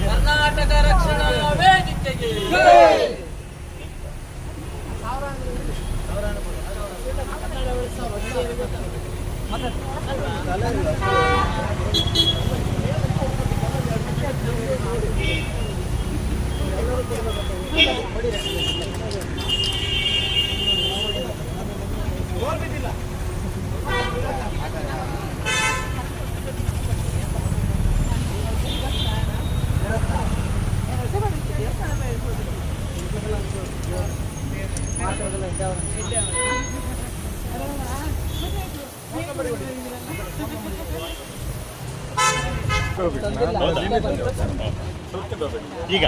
ತಗೋಬೋದು ಚೂರು ಕೆಂಪು ಚೇರ್ ಇರುತ್ತಾ ಸುರೇಂದ್ರಣ್ಣ ಕರ್ನಾಟಕ ರಕ್ಷಣಾ ವೇದಿಕೆಗೆ ಈಗ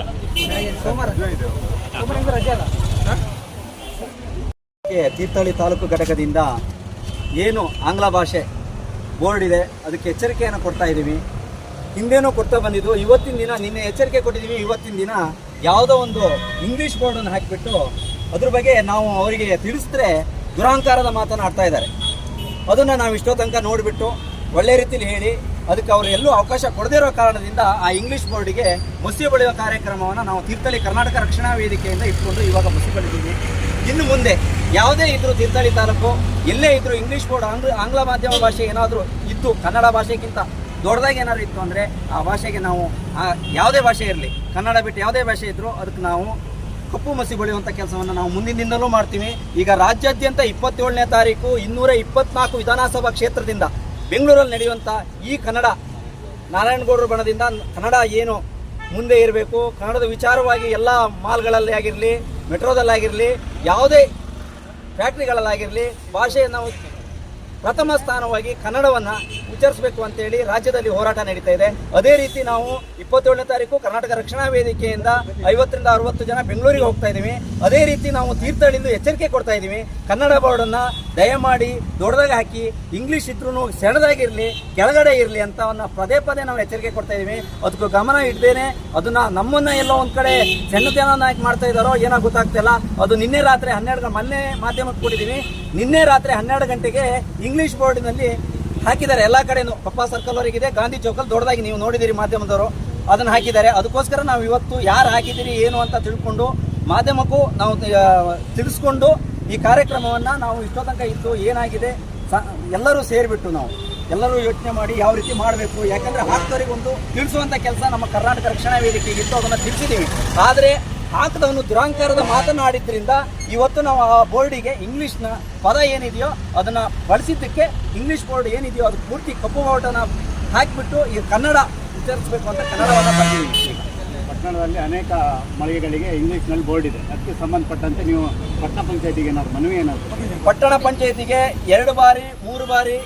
ತೀರ್ಥಹಳ್ಳಿ ತಾಲೂಕು ಘಟಕದಿಂದ ಏನು ಆಂಗ್ಲ ಭಾಷೆ ಬೋರ್ಡ್ ಇದೆ, ಅದಕ್ಕೆ ಎಚ್ಚರಿಕೆಯನ್ನು ಕೊಡ್ತಾ ಇದ್ದೀವಿ. ಹಿಂದೇನೂ ಕೊಡ್ತಾ ಬಂದಿದ್ವು ಇವತ್ತಿನ ದಿನ ನಿನ್ನೆ ಎಚ್ಚರಿಕೆ ಕೊಟ್ಟಿದ್ದೀವಿ, ಇವತ್ತಿನ ದಿನ ಯಾವುದೋ ಒಂದು ಇಂಗ್ಲೀಷ್ ಬೋರ್ಡನ್ನು ಹಾಕಿಬಿಟ್ಟು ಅದ್ರ ಬಗ್ಗೆ ನಾವು ಅವರಿಗೆ ತಿಳಿಸಿದ್ರೆ ದುರಾಂಕಾರದ ಮಾತನಾಡ್ತಾ ಇದ್ದಾರೆ. ಅದನ್ನು ನಾವು ಇಷ್ಟೋ ತನಕ ನೋಡಿಬಿಟ್ಟು ಒಳ್ಳೆ ರೀತಿಯಲ್ಲಿ ಹೇಳಿ ಅದಕ್ಕೆ ಅವರು ಎಲ್ಲೂ ಅವಕಾಶ ಕೊಡದೇ ಇರೋ ಕಾರಣದಿಂದ ಆ ಇಂಗ್ಲೀಷ್ ಬೋರ್ಡಿಗೆ ಮುಸಿ ಬಳಿಯುವ ಕಾರ್ಯಕ್ರಮವನ್ನು ನಾವು ತೀರ್ಥಳ್ಳಿ ಕರ್ನಾಟಕ ರಕ್ಷಣಾ ವೇದಿಕೆಯಿಂದ ಇಟ್ಕೊಂಡು ಇವಾಗ ಮುಸಿ ಬಳಿದ್ದೀವಿ ಇನ್ನು ಮುಂದೆ ಯಾವುದೇ ಇದ್ರೂ ತೀರ್ಥಹಳ್ಳಿ ತಾಲೂಕು ಎಲ್ಲೇ ಇದ್ದರೂ ಇಂಗ್ಲೀಷ್ ಬೋರ್ಡ್ ಆಂಗ್ಲ ಆಂಗ್ಲ ಮಾಧ್ಯಮ ಭಾಷೆ ಏನಾದರೂ ಇತ್ತು, ಕನ್ನಡ ಭಾಷೆಗಿಂತ ದೊಡ್ಡದಾಗಿ ಏನಾದ್ರು ಇತ್ತು ಅಂದರೆ ಆ ಭಾಷೆಗೆ ನಾವು ಯಾವುದೇ ಭಾಷೆ ಇರಲಿ, ಕನ್ನಡ ಬಿಟ್ಟು ಯಾವುದೇ ಭಾಷೆ ಇದ್ದರೂ ಅದಕ್ಕೆ ನಾವು ಕಪ್ಪು ಮಸಿ ಬಳಿಯುವಂಥ ಕೆಲಸವನ್ನು ನಾವು ಮುಂದಿನ ದಿನದಲ್ಲೂ ಮಾಡ್ತೀವಿ. ಈಗ ರಾಜ್ಯಾದ್ಯಂತ ಇಪ್ಪತ್ತೇಳನೇ ತಾರೀಕು ಇನ್ನೂರ ಇಪ್ಪತ್ನಾಲ್ಕು ವಿಧಾನಸಭಾ ಕ್ಷೇತ್ರದಿಂದ ಬೆಂಗಳೂರಲ್ಲಿ ನಡೆಯುವಂಥ ಈ ಕನ್ನಡ ನಾರಾಯಣಗೌಡರ ಬಣದಿಂದ ಕನ್ನಡ ಏನು ಮುಂದೆ ಇರಬೇಕು, ಕನ್ನಡದ ವಿಚಾರವಾಗಿ ಎಲ್ಲ ಮಾಲ್ಗಳಲ್ಲಿ ಆಗಿರಲಿ ಮೆಟ್ರೋದಲ್ಲಾಗಿರಲಿ ಯಾವುದೇ ಫ್ಯಾಕ್ಟ್ರಿಗಳಲ್ಲಾಗಿರಲಿ ಭಾಷೆಯನ್ನು ಪ್ರಥಮ ಸ್ಥಾನವಾಗಿ ಕನ್ನಡವನ್ನು ಉಚ್ಚರಿಸಬೇಕು ಅಂತೇಳಿ ರಾಜ್ಯದಲ್ಲಿ ಹೋರಾಟ ನಡೀತಾ ಇದೆ. ಅದೇ ರೀತಿ ನಾವು ಇಪ್ಪತ್ತೇಳನೇ ತಾರೀಕು ಕರ್ನಾಟಕ ರಕ್ಷಣಾ ವೇದಿಕೆಯಿಂದ ಐವತ್ತರಿಂದ ಅರವತ್ತು ಜನ ಬೆಂಗಳೂರಿಗೆ ಹೋಗ್ತಾ ಇದ್ದೀವಿ. ಅದೇ ರೀತಿ ನಾವು ತೀರ್ಥಹಳ್ಳಿಂದ ಎಚ್ಚರಿಕೆ ಕೊಡ್ತಾ ಇದ್ದೀವಿ. ಕನ್ನಡ ಬೋರ್ಡನ್ನು ದಯಮಾಡಿ ದೊಡ್ಡದಾಗಿ ಹಾಕಿ, ಇಂಗ್ಲೀಷ್ ಇದ್ರೂ ಸೆಣದಾಗಿರಲಿ, ಕೆಳಗಡೆ ಇರಲಿ ಅಂತವನ್ನ ಪದೇ ಪದೇ ನಾವು ಎಚ್ಚರಿಕೆ ಕೊಡ್ತಾ ಇದ್ದೀವಿ. ಅದಕ್ಕೂ ಗಮನ ಇಡ್ದೇನೆ ಅದನ್ನ ನಮ್ಮನ್ನ ಎಲ್ಲೋ ಒಂದ್ ಕಡೆ ಸಣ್ಣತನ ಯಾಕೆ ಮಾಡ್ತಾ ಇದ್ದಾರೋ ಏನೋ ಗೊತ್ತಾಗ್ತಿಲ್ಲ ಅದು ನಿನ್ನೆ ರಾತ್ರಿ ಹನ್ನೆರಡು ಮೊನ್ನೆ ಮಾಧ್ಯಮಕ್ಕೆ ಕೊಟ್ಟಿದ್ದೀವಿ ನಿನ್ನೆ ರಾತ್ರಿ ಹನ್ನೆರಡು ಗಂಟೆಗೆ ಇಂಗ್ಲಿಷ್ ಬೋರ್ಡಿನಲ್ಲಿ ಹಾಕಿದ್ದಾರೆ. ಎಲ್ಲ ಕಡೆನೂ ಪಪ್ಪ ಸರ್ಕಲ್ ವರೆಗಿದೆ ಗಾಂಧಿ ಚೌಕಲ್ ದೊಡ್ಡದಾಗಿ ನೀವು ನೋಡಿದಿರಿ ಮಾಧ್ಯಮದವರು. ಅದನ್ನ ಹಾಕಿದ್ದಾರೆ. ಅದಕ್ಕೋಸ್ಕರ ನಾವು ಇವತ್ತು ಯಾರು ಹಾಕಿದ್ದೀರಿ ಏನು ಅಂತ ತಿಳ್ಕೊಂಡು ಮಾಧ್ಯಮಕ್ಕೂ ನಾವು ತಿಳಿಸ್ಕೊಂಡು ಈ ಕಾರ್ಯಕ್ರಮವನ್ನ ನಾವು ಇಷ್ಟೋ ತನಕ ಇತ್ತು ಏನಾಗಿದೆ ಎಲ್ಲರೂ ಸೇರಿಬಿಟ್ಟು ನಾವು, ಎಲ್ಲರೂ ಯೋಚನೆ ಮಾಡಿ ಯಾವ ರೀತಿ ಮಾಡಬೇಕು, ಯಾಕಂದ್ರೆ ಹಾಕ್ದವರಿಗೊಂದು ತಿಳಿಸುವಂತ ಕೆಲಸ ನಮ್ಮ ಕರ್ನಾಟಕ ರಕ್ಷಣಾ ವೇದಿಕೆಗಿತ್ತು ಅದನ್ನ ತಿಳಿಸಿದ್ದೀವಿ ಆದರೆ ಹಾಕದವನು ದುರಾಂಕಾರದ ಮಾತನಾಡಿದ್ರಿಂದ ಇವತ್ತು ನಾವು ಆ ಬೋರ್ಡಿಗೆ ಇಂಗ್ಲಿಷ್ನ ಪದ ಏನಿದೆಯೋ ಅದನ್ನ ಬಳಸಿದ್ದಕ್ಕೆ ಇಂಗ್ಲಿಷ್ ಬೋರ್ಡ್ ಏನಿದೆಯೋ ಅದು ಪೂರ್ತಿ ಕಪ್ಪು ಬಾವುಟನ ಹಾಕಿಬಿಟ್ಟು ಈ ಕನ್ನಡ ಉಚ್ಚರಿಸಬೇಕು ಅಂತ ಕನ್ನಡವನ್ನು ಬಂದಿದ್ದೀವಿ. ಪಟ್ಟಣದಲ್ಲಿ ಅನೇಕ ಮಳಿಗೆಗಳಿಗೆ ಇಂಗ್ಲಿಷ್ನಲ್ಲಿ ಬೋರ್ಡ್ ಇದೆ. ಅದಕ್ಕೆ ಸಂಬಂಧಪಟ್ಟಂತೆ ನೀವು ಪಟ್ಟಣ ಪಂಚಾಯತಿಗೆ ಏನಾದ್ರು ಮನವಿ ಏನಾದ್ರು ಪಟ್ಟಣ ಪಂಚಾಯತಿಗೆ ಎರಡು ಬಾರಿ ಮೂರು ಬಾರಿ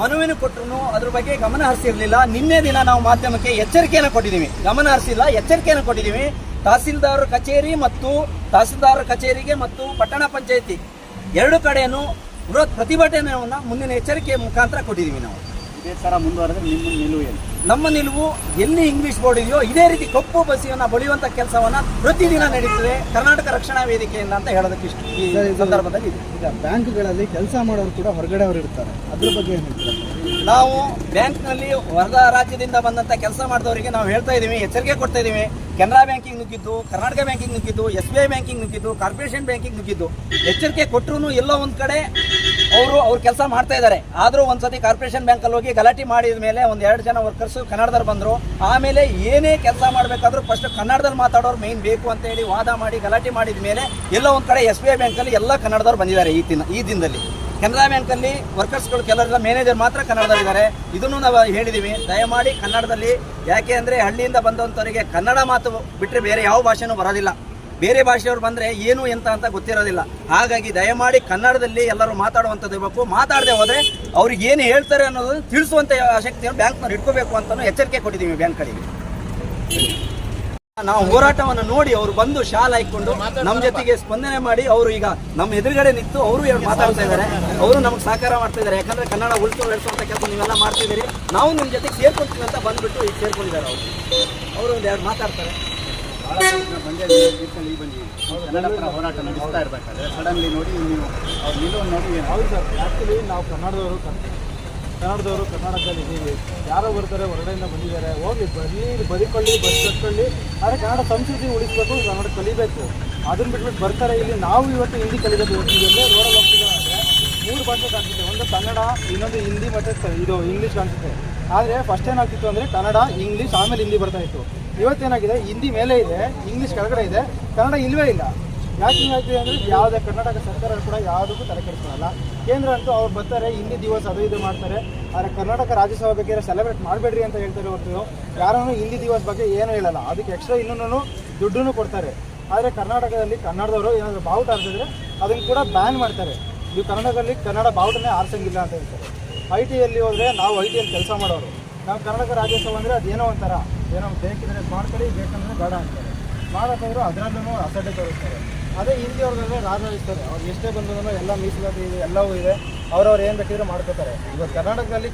ಮನವಿನ ಕೊಟ್ಟರು ಅದ್ರ ಬಗ್ಗೆ ಗಮನ ಹರಿಸಿರಲಿಲ್ಲ. ನಿನ್ನೆ ದಿನ ನಾವು ಮಾಧ್ಯಮಕ್ಕೆ ಎಚ್ಚರಿಕೆಯನ್ನು ಕೊಟ್ಟಿದ್ದೀವಿ. ಗಮನ ಹರಿಸಿಲ್ಲ ಎಚ್ಚರಿಕೆಯನ್ನು ಕೊಟ್ಟಿದ್ದೀವಿ. ತಹಸೀಲ್ದಾರ್ ಕಚೇರಿ ಮತ್ತು ತಹಸೀಲ್ದಾರ್ ಕಚೇರಿಗೆ ಮತ್ತು ಪಟ್ಟಣ ಪಂಚಾಯತಿ ಎರಡು ಕಡೆಯೂ ಬೃಹತ್ ಪ್ರತಿಭಟನೆಯನ್ನು ಮುಂದಿನ ಎಚ್ಚರಿಕೆ ಮುಖಾಂತರ ಕೊಟ್ಟಿದ್ದೀವಿ ನಾವು. ಇದೇ ಥರ ಮುಂದುವರೆದ್ರೆ ನಿಮ್ಮ ನಿಲುವು ಏನು? ನಮ್ಮ ನಿಲುವು ಎಲ್ಲಿ ಇಂಗ್ಲಿಷ್ ಬೋರ್ಡ್ ಇದೆಯೋ ಇದೇ ರೀತಿ ಕಪ್ಪು ಬಸ್ಸಿಯನ್ನು ಬಳಿಯುವಂಥ ಕೆಲಸವನ್ನು ಪ್ರತಿದಿನ ನಡೀತದೆ. ಕರ್ನಾಟಕ ರಕ್ಷಣಾ ವೇದಿಕೆಯಿಂದ ಅಂತ ಹೇಳೋದಕ್ಕೆ ಇಷ್ಟ ಈ ಸಂದರ್ಭದಲ್ಲಿ ಇದೆ. ಈಗ ಬ್ಯಾಂಕ್ಗಳಲ್ಲಿ ಕೆಲಸ ಮಾಡೋರು ಕೂಡ ಹೊರಗಡೆ ಅವರು ಇರ್ತಾರೆ. ಅದ್ರ ಬಗ್ಗೆ ಏನು ಹೇಳ್ತೀರಾ? ನಾವು ಬ್ಯಾಂಕ್ನಲ್ಲಿ ಹೊರ ರಾಜ್ಯದಿಂದ ಬಂದಂತ ಕೆಲಸ ಮಾಡಿದವರಿಗೆ ನಾವು ಹೇಳ್ತಾ ಇದೀವಿ ಎಚ್ಚರಿಕೆ ಕೊಡ್ತಾ ಇದೀವಿ ಕೆನರಾ ಬ್ಯಾಂಕಿಂಗ್ ನುಗ್ಗಿದ್ದು, ಕರ್ನಾಟಕ ಬ್ಯಾಂಕಿಂಗ್ ನುಗ್ಗಿದ್ದು, ಎಸ್ ಬಿ ಐ ಬ್ಯಾಂಕಿಂಗ್ ನುಗ್ಗಿದ್ದು, ಕಾರ್ಪೊರೇಷನ್ ಬ್ಯಾಂಕಿಂಗ್ ನುಗ್ಗಿದ್ದು. ಎಚ್ಚರಿಕೆ ಕೊಟ್ಟರು ಎಲ್ಲೋ ಒಂದು ಕಡೆ ಅವರು ಅವ್ರ ಕೆಲಸ ಮಾಡ್ತಾ ಇದ್ದಾರೆ. ಆದರೂ ಒಂದ್ಸತಿ ಕಾರ್ಪೊರೇಷನ್ ಬ್ಯಾಂಕಲ್ಲಿ ಹೋಗಿ ಗಲಾಟೆ ಮಾಡಿದ ಮೇಲೆ ಒಂದು ಎರಡು ಜನ ವರ್ಕರ್ಸ್ ಕನ್ನಡದಲ್ಲಿ ಬಂದರು. ಆಮೇಲೆ ಏನೇ ಕೆಲಸ ಮಾಡಬೇಕಾದ್ರೂ ಫಸ್ಟ್ ಕನ್ನಡದಲ್ಲಿ ಮಾತಾಡೋರು ಮೇನ್ ಬೇಕು ಅಂತ ಹೇಳಿ ವಾದ ಮಾಡಿ ಗಲಾಟೆ ಮಾಡಿದ ಮೇಲೆ ಎಲ್ಲೋ ಒಂದು ಕಡೆ ಎಸ್ ಬಿ ಐ ಬ್ಯಾಂಕಲ್ಲಿ ಎಲ್ಲ ಕನ್ನಡದವ್ರು ಬಂದಿದ್ದಾರೆ ಈ ದಿನ ಈ ದಿನದಲ್ಲಿ. ಕೆನರಾ ವರ್ಕರ್ಸ್ ವರ್ಕರ್ಸ್ಗಳು, ಕೆಲವರೆಲ್ಲ ಮ್ಯಾನೇಜರ್ ಮಾತ್ರ ಕನ್ನಡದಲ್ಲಿದ್ದಾರೆ. ಇದನ್ನು ನಾವು ಹೇಳಿದ್ದೀವಿ ದಯಮಾಡಿ ಕನ್ನಡದಲ್ಲಿ ಯಾಕೆ ಅಂದರೆ ಹಳ್ಳಿಯಿಂದ ಬಂದಂಥವರಿಗೆ ಕನ್ನಡ ಮಾತು ಬಿಟ್ಟರೆ ಬೇರೆ ಯಾವ ಭಾಷೆನೂ ಬರೋದಿಲ್ಲ. ಬೇರೆ ಭಾಷೆಯವರು ಬಂದರೆ ಏನು, ಎಂತ ಅಂತ ಗೊತ್ತಿರೋದಿಲ್ಲ. ಹಾಗಾಗಿ ದಯಮಾಡಿ ಕನ್ನಡದಲ್ಲಿ ಎಲ್ಲರೂ ಮಾತಾಡುವಂಥದ್ದು ಇರಬೇಕು ಮಾತಾಡದೆ ಹೋದ್ರೆ ಅವ್ರಿಗೆ ಏನು ಹೇಳ್ತಾರೆ ಅನ್ನೋದು ತಿಳಿಸುವಂಥ ಶಕ್ತಿಯನ್ನು ಬ್ಯಾಂಕ್ನವ್ರು ಇಟ್ಕೋಬೇಕು ಅಂತಲೂ ಎಚ್ಚರಿಕೆ ಕೊಟ್ಟಿದ್ದೀವಿ ಬ್ಯಾಂಕ್ಗಳಿಗೆ. ನಾವು ಹೋರಾಟವನ್ನು ನೋಡಿ ಅವರು ಬಂದು ಶಾಲ್ ಹಾಕೊಂಡು ನಮ್ಮ ಜೊತೆಗೆ ಸ್ಪಂದನೆ ಮಾಡಿ ಅವರು ಈಗ ನಮ್ಮ ಎದುರುಗಡೆ ನಿಂತು ಅವರು ಮಾತಾಡ್ತಾ ಇದ್ದಾರೆ ಅವರು ನಮ್ಗೆ ಸಹಕಾರ ಮಾಡ್ತಾ ಇದ್ದಾರೆ ಯಾಕಂದ್ರೆ ಕನ್ನಡ ಉಳಿಸೋ ಬೆಳೆಸುವಂತ ಕೆಲಸ ನೀವೆಲ್ಲ ಮಾಡ್ತಿದ್ದೀರಿ ನಾವು ನಿಮ್ಮ ಜೊತೆಗೆ ಸೇರ್ಕೊಳ್ತೀವಿ ಅಂತ ಬಂದ್ಬಿಟ್ಟು ಈಗ ಸೇರ್ಕೊಂಡಿದ್ದಾರೆ ಅವರು. ಅವರು ಒಂದು ಎರಡು ಮಾತಾಡ್ತಾರೆ. ಬಹಳ ಜನ ಬಂದೇ ತೀರ್ಥಹಳ್ಳಿ ಬಂದಿದ್ದೀವಿ ಕನ್ನಡ ಪರ ಹೋರಾಟ ನಡೆಸ್ತಾ ಇರಬೇಕಾದ್ರೆ ಸಡನ್ಲಿ ನೋಡಿ ನೀವು ಅವ್ರ ನಿಲುವನ್ನು ನೋಡಿ ಹೌದು ಸರ್. ಆ್ಯಕ್ಚುಲಿ ನಾವು ಕನ್ನಡದವರು ಕನ್ನಡದವರು ಕರ್ನಾಟಕದಲ್ಲಿ ಇದ್ದೀವಿ. ಯಾರೋ ಬರ್ತಾರೆ, ಹೊರಗಡೆಯಿಂದ ಬಂದಿದ್ದಾರೆ. ಹೋಗಿ ಬರಲಿ ಬದುಕೊಳ್ಳಿ ಬಸ್ ಕಟ್ಕೊಳ್ಳಿ. ಆದರೆ ಕನ್ನಡ ಸಂಸ್ಕೃತಿ ಉಳಿಸ್ಬೇಕು, ಕನ್ನಡ ಕಲಿಬೇಕು. ಅದನ್ನ ಬಿಟ್ಬಿಟ್ಟು ಬರ್ತಾರೆ ಇಲ್ಲಿ. ನಾವು ಇವತ್ತು ಹಿಂದಿ ಕಲಿಬೇಕು ಇಲ್ಲೇ ನೋಡಲು ಹೋಗ್ತಿದ್ದೇವೆ ಅಂದರೆ ಮೂರು ಭಾಷೆ ಕಾಣಿಸುತ್ತೆ. ಒಂದು ಕನ್ನಡ, ಇನ್ನೊಂದು ಹಿಂದಿ ಮತ್ತು ಇದು ಇಂಗ್ಲೀಷ್ ಕಾಣಿಸುತ್ತೆ. ಆದರೆ ಫಸ್ಟ್ ಏನಾಗ್ತಿತ್ತು ಅಂದರೆ ಕನ್ನಡ ಇಂಗ್ಲೀಷ್ ಆಮೇಲೆ ಹಿಂದಿ ಬರ್ತಾ ಇತ್ತು. ಇವತ್ತೇನಾಗಿದೆ? ಹಿಂದಿ ಮೇಲೆ ಇದೆ ಇಂಗ್ಲೀಷ್ ಕೆಳಗಡೆ ಇದೆ. ಕನ್ನಡ ಇಲ್ಲವೇ ಇಲ್ಲ. ಯಾಕೆ ಹಿಂಗಾಗ್ತಿದೆ ಅಂದರೆ ಯಾವುದೇ ಕರ್ನಾಟಕ ಸರ್ಕಾರ ಕೂಡ ಯಾವುದಕ್ಕೂ ತಲೆ ಕೆಡಿಸ್ಕೊಳ್ಳಲ್ಲ ಕೇಂದ್ರ ಅಂತೂ ಅವ್ರು ಬರ್ತಾರೆ, ಹಿಂದಿ ದಿವಸ ಅದು ಇದು ಮಾಡ್ತಾರೆ. ಆದರೆ ಕರ್ನಾಟಕ ರಾಜ್ಯಸಭೆ ಬಗ್ಗೆ ಸೆಲೆಬ್ರೇಟ್ ಮಾಡಬೇಡ್ರಿ ಅಂತ ಹೇಳ್ತಾರೆ ಹೊರತು ಯಾರೂ ಹಿಂದಿ ದಿವಸ ಬಗ್ಗೆ ಏನೂ ಹೇಳಲ್ಲ. ಅದಕ್ಕೆ ಎಕ್ಸ್ಟ್ರಾ ಇನ್ನೂ ದುಡ್ಡನ್ನು ಕೊಡ್ತಾರೆ. ಆದರೆ ಕರ್ನಾಟಕದಲ್ಲಿ ಕನ್ನಡದವರು ಏನಾದರೂ ಬಾವುಟ ಆರಿಸಿದ್ರೆ ಅದನ್ನು ಕೂಡ ಬ್ಯಾನ್ ಮಾಡ್ತಾರೆ. ನೀವು ಕನ್ನಡದಲ್ಲಿ ಕನ್ನಡ ಬಾವುಟನೇ ಆರಿಸಂಗಿಲ್ಲ ಅಂತ ಹೇಳ್ತಾರೆ. ಐ ಟಿಯಲ್ಲಿ ಹೋದರೆ ನಾವು ಐ ಟಿಯಲ್ಲಿ ಕೆಲಸ ಮಾಡೋರು. ನಾವು ಕರ್ನಾಟಕ ರಾಜ್ಯೋತ್ಸವ ಅಂದರೆ ಅದೇನೋ ಒಂಥರ. ಏನೋ ಬೇಕಿದ್ರೆ ಮಾಡ್ಕೊಳ್ಳಿ, ಬೇಕಂದ್ರೆ ಬೇಡ ಅಂತಾರೆ. ಮಾಡೋಕ್ಕಾದ್ರೂ ಅದರಲ್ಲೂ ಅಸಡ್ಡೆ ತೋರಿಸ್ತಾರೆ. ಅದೇ ಹಿಂದಿ ಅವ್ರಿಗೆ ರಾಜನಿಸ್ತಾರೆ ಅವ್ರು ಎಷ್ಟೇ ಬಂದ್ರು ಎಲ್ಲ ಮೀಸಲಾತಿ ಇದೆ, ಎಲ್ಲವೂ ಇದೆ. ಅವ್ರವ್ರು ಏನು ಬೇಕಿದ್ರೆ ಮಾಡ್ಕೋತಾರೆ. ಇವತ್ತು ಕರ್ನಾಟಕದಲ್ಲಿ